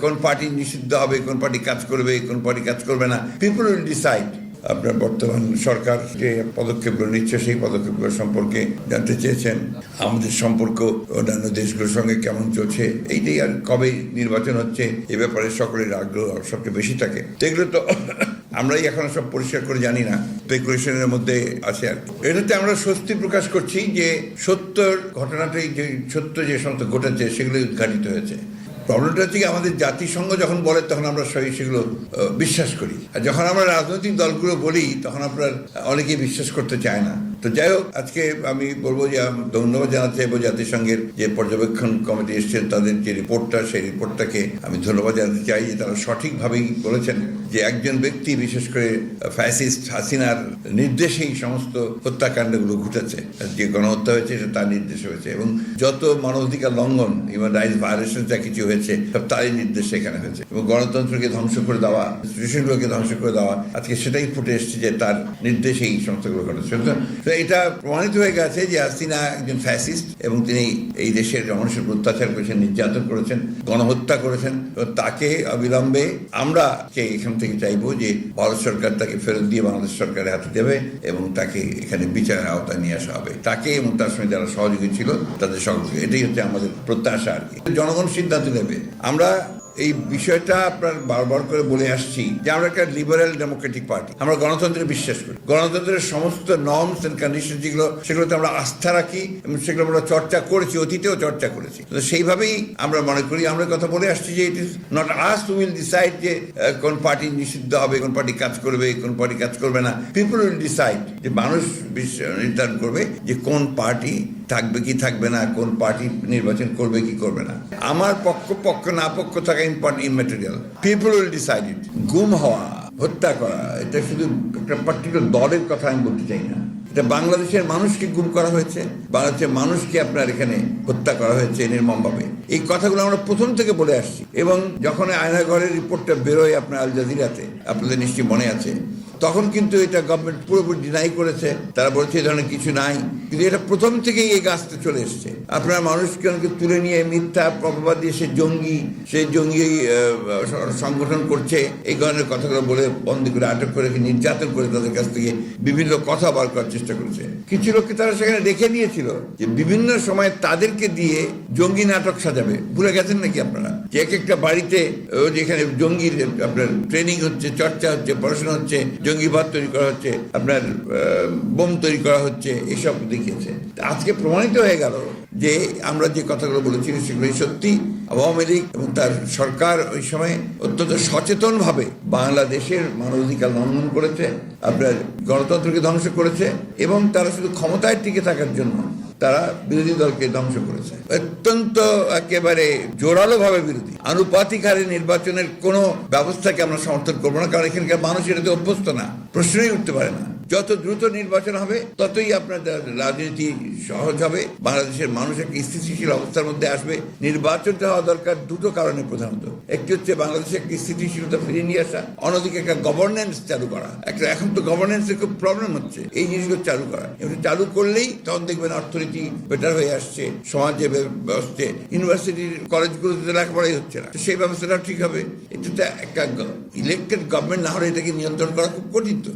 কোন পার্টি নিষিদ্ধ হবে, কোন পার্টি কাজ করবে, কোন পার্টি কাজ করবে না। পিপল উইল ডিসাইড আপনার বর্তমান সরকার যে পদক্ষেপগুলো নিচ্ছে, সেই পদক্ষেপগুলো সম্পর্কে জানতে চেয়েছেন। আমাদের সম্পর্ক, অন্যান্য দেশগুলোর সঙ্গে কেমন চলছে, এইটাই আর কবে নির্বাচন হচ্ছে, এ ব্যাপারে সকলের আগ্রহ সবচেয়ে বেশি থাকে। এগুলো তো আমরাই এখনও সব পরিষ্কার করে জানি না। স্পেকুলেশনের মধ্যে আছে আর। এটাতে আমরা স্বস্তি প্রকাশ করছি যে সত্যর ঘটনাটাই যে সত্য যে সমস্ত ঘটেছে, সেগুলো উদ্ঘাটিত হয়েছে। প্রবলেমটা হচ্ছে আমাদের জাতিসংঘ যখন বলে, তখন আমরা সেগুলো বিশ্বাস করি। আর যখন আমরা রাজনৈতিক দলগুলো বলি, তখন আপনার অনেকেই বিশ্বাস করতে চায় না। তো যাই হোক, আজকে আমি বলব যে ধন্যবাদ জানাতে চাইব জাতিসংঘের যে পর্যবেক্ষণ কমিটি এসছেন, তাদের যে রিপোর্টটা, সেই রিপোর্টটাকে আমি ধন্যবাদ জানাতে চাই যে তারা সঠিকভাবেই বলেছেন যে একজন ব্যক্তি, বিশেষ করে ফ্যাসিস্ট হাসিনার নির্দেশেই সমস্ত হত্যাকাণ্ডগুলো ঘটেছে, যে গণহত্যা হয়েছে, সেটা তার নির্দেশ হয়েছে। এবং যত মানবাধিকার লঙ্ঘন হিউম্যান রাইটস ভায়োলেশন যা কিছু হয়েছে, সব তারই নির্দেশে এখানে হয়েছে। এবং গণতন্ত্রকে ধ্বংস করে দেওয়া ইনস্টিটিউশনগুলোকে ধ্বংস করে দেওয়া, আজকে সেটাই ফুটে এসেছে যে তার নির্দেশেই এই সমস্তগুলো ঘটেছে। তো এটা প্রমাণিত হয়ে গেছে যে হাসিনা একজন ফ্যাসিস্ট এবং তিনি এই দেশের মানুষের অত্যাচার করেছেন, নির্যাতন করেছেন, গণহত্যা করেছেন। তাকে অবিলম্বে আমরা কে এখান থেকে চাইব যে ভারত সরকার তাকে ফেরত দিয়ে বাংলাদেশ সরকারের হাতে দেবে এবং তাকে এখানে বিচারের আওতায় নিয়ে আসা হবে। তাকে এবং তার সঙ্গে যারা সহযোগী ছিল তাদের সকলকে এটাই হচ্ছে আমাদের প্রত্যাশা আর কি। জনগণ সিদ্ধান্ত নেবে। আমরা এই বিষয়টা আপনার বারবার করে বলে আসছি যে আমরা একটা লিবারেল ডেমোক্রেটিক পার্টি আমরা গণতন্ত্রে বিশ্বাস করি। গণতন্ত্রের সমস্ত নর্মস এন্ড কন্ডিশন যেগুলো, সেগুলোতে আমরা আস্থা রাখি এবং সেগুলো আমরা চর্চা করেছি, অতীতেও চর্চা করেছি। তো সেইভাবেই আমরা মনে করি, আমরা কথা বলে আসছি যে it is not us will decide যে কোন পার্টি নিষিদ্ধ হবে, কোন পার্টি কাজ করবে, কোন পার্টি কাজ করবে না। পিপল উইল ডিসাইড যে মানুষ নির্ধারণ করবে যে কোন পার্টি থাকবে কি থাকবে না, কোন পার্টি নির্বাচন করবে কি করবে না। আমার পক্ষ পক্ষ না পক্ষ থাকা important immaterial people will decide it গুম হওয়া, হত্যা করা, এটা শুধু একটা পার্টিকুলার দলের কথা আমি বলতে চাই না। এটা বাংলাদেশের মানুষকে গুম করা হয়েছে। বাংলাদেশের মানুষকে আপনার এখানে হত্যা করা হয়েছে নির্মমভাবে। এই কথাগুলো আমরা প্রথম থেকে বলে আসছি। এবং যখন আয়নাঘরের রিপোর্টটা বেরোয় আপনার আল জাজিরাতে, আপনাদের নিশ্চয়ই মনে আছে তখন কিন্তু এটা গভর্নমেন্ট পুরোপুরি ডিনাই করেছে। তারা বলছে এই ধরনের কিছু নাই। কিন্তু এটা প্রথম থেকেই এই গাছটা চলে এসছে। আপনার মানুষকে তুলে নিয়ে মিথ্যা প্রভাবাদ দিয়ে সে জঙ্গি সে জঙ্গি সংগঠন করছে। এই ধরনের কথাগুলো বলে বন্দি করে আটক করে নির্যাতন করে তাদের কাছ থেকে বিভিন্ন কথা বার করার চেষ্টা করেছে। কিছু লোককে তারা সেখানে রেখে দিয়েছিল যে বিভিন্ন সময় তাদেরকে দিয়ে জঙ্গি নাটক সাজাবে। ভুলে গেছেন নাকি আপনারা? যে এক একটা বাড়িতে যেখানে জঙ্গির আপনার ট্রেনিং হচ্ছে, চর্চা হচ্ছে, পড়াশোনা হচ্ছে জঙ্গিবাদ তৈরি করা হচ্ছে, আপনার বোম তৈরি করা হচ্ছে, এসব দেখিয়েছে। আজকে প্রমাণিত হয়ে গেল যে আমরা যে কথাগুলো বলেছি সেগুলোই সত্যি। আওয়ামী লীগ এবং তার সরকার ওই সময় অত্যন্ত সচেতনভাবে বাংলাদেশের মানবাধিকার লঙ্ঘন করেছে, আপনার গণতন্ত্রকে ধ্বংস করেছে এবং তারা শুধু ক্ষমতায় টিকে থাকার জন্য তারা বিরোধী দলকে ধ্বংস করেছে। অত্যন্ত একেবারে জোরালো ভাবে বিরোধী। আনুপাতিক হারে নির্বাচনের কোনো ব্যবস্থাকে আমরা সমর্থন করব না, কারণ এখানকার মানুষ এটাতে অভ্যস্ত না। প্রশ্নই উঠতে পারে না। যত দ্রুত নির্বাচন হবে, ততই আপনার রাজনীতি সহজ হবে। বাংলাদেশের মানুষ একটা স্থিতিশীল অবস্থার মধ্যে আসবে। নির্বাচনটা হওয়া দরকার দুটো কারণে প্রধানত। একটি হচ্ছে বাংলাদেশে একটা স্থিতিশীলতা ফিরিয়ে নিয়ে আসা, অন্যদিকে একটা গভর্নেন্স চালু করা। একটা এখন তো গভর্নেন্সের খুব প্রবলেম হচ্ছে, এই জিনিসগুলো চালু করা। এগুলো চালু করলেই তখন দেখবেন অর্থনীতি বেটার হয়ে আসছে, সমাজে ব্যবস্থা ইউনিভার্সিটির কলেজগুলোতে লেখাপড়াই হচ্ছে না। সেই ব্যবস্থাটা ঠিক হবে। এটা একটা ইলেক্টেড গভর্নমেন্ট না হলে এটাকে নিয়ন্ত্রণ করা খুব কঠিন তো।